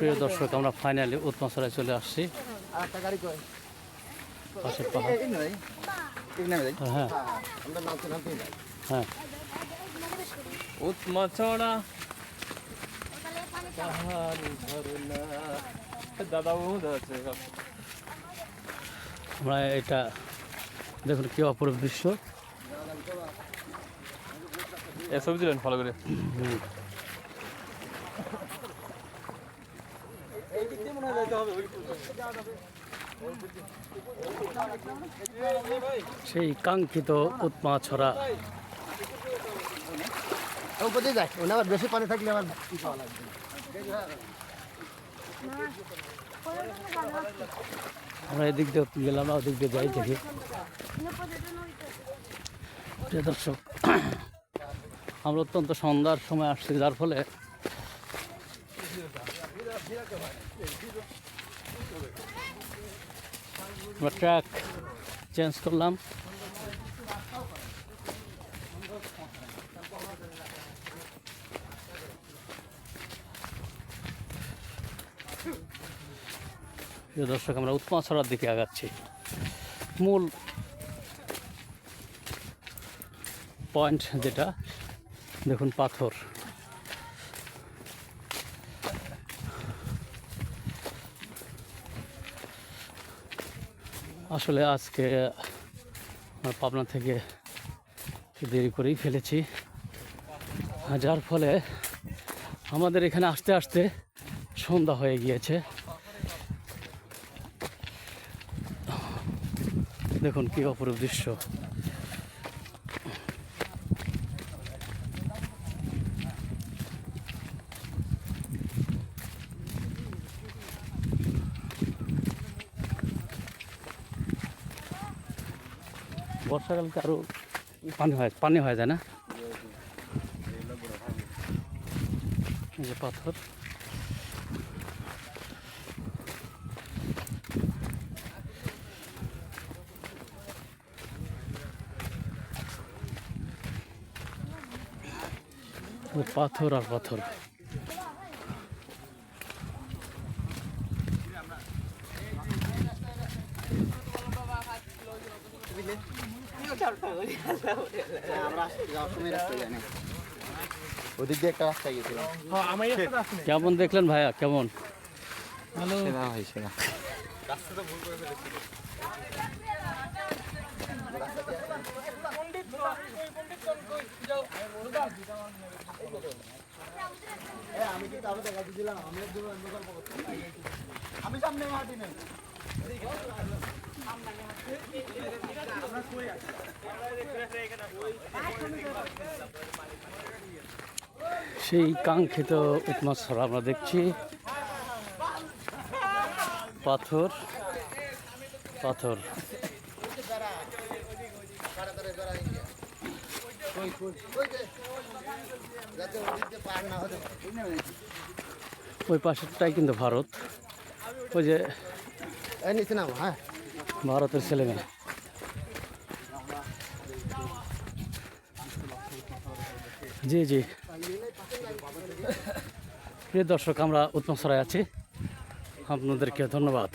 প্রিয় দর্শক আমরা ফাইনালি উত্তমসরায় চলে আসছি। পাশের পাহাড়। হ্যাঁ হ্যাঁ। দাদা বহুত আছে আমরা এটা দেখুন কি অপরূপ দৃশ্য। এ ছবি দিলেন ভালো করে। সেই কাঙ্ক্ষিত উৎমা ছড়া। উপর ওনা আবার বেশি পানি থাকলে আবার আমরা এদিক দিয়ে গেলাম না ওদিক দিয়ে যাই দর্শক আমরা অত্যন্ত সন্ধ্যার সময় আসছি, যার ফলে আমরা ট্র্যাক চেঞ্জ করলাম। দর্শক, আমরা উৎমাছড়ার দিকে আগাচ্ছি। মূল পয়েন্ট যেটা দেখুন পাথর। আসলে আজকে আমরা পাবনা থেকে দেরি করেই ফেলেছি। যার ফলে আমাদের এখানে আসতে আসতে সন্ধ্যা হয়ে গিয়েছে। দেখুন কী অপরূপ দৃশ্য। বর্ষাকালকে আরও পানি হয় পানি হয়ে যায় না? যে পাথর। পাথর আর পাথর আমরা যাওয়ার সময় রাস্তা জানি ওদিক দিয়ে একটা রাস্তা গেছিলাম কেমন দেখলেন ভাইয়া? কেমন? সেরা ভাই সেরা। আমি সামনে মাটি নেই। সেই কাঙ্ক্ষিত উপমাস আমরা দেখছি। পাথর পাথর। ওই পাশেরটাই কিন্তু ভারত। ওই যে নিচে নাম হ্যাঁ ভারতের জি জি। প্রিয় দর্শক আমরা উত্তম সরাই আছি। আপনাদেরকে ধন্যবাদ।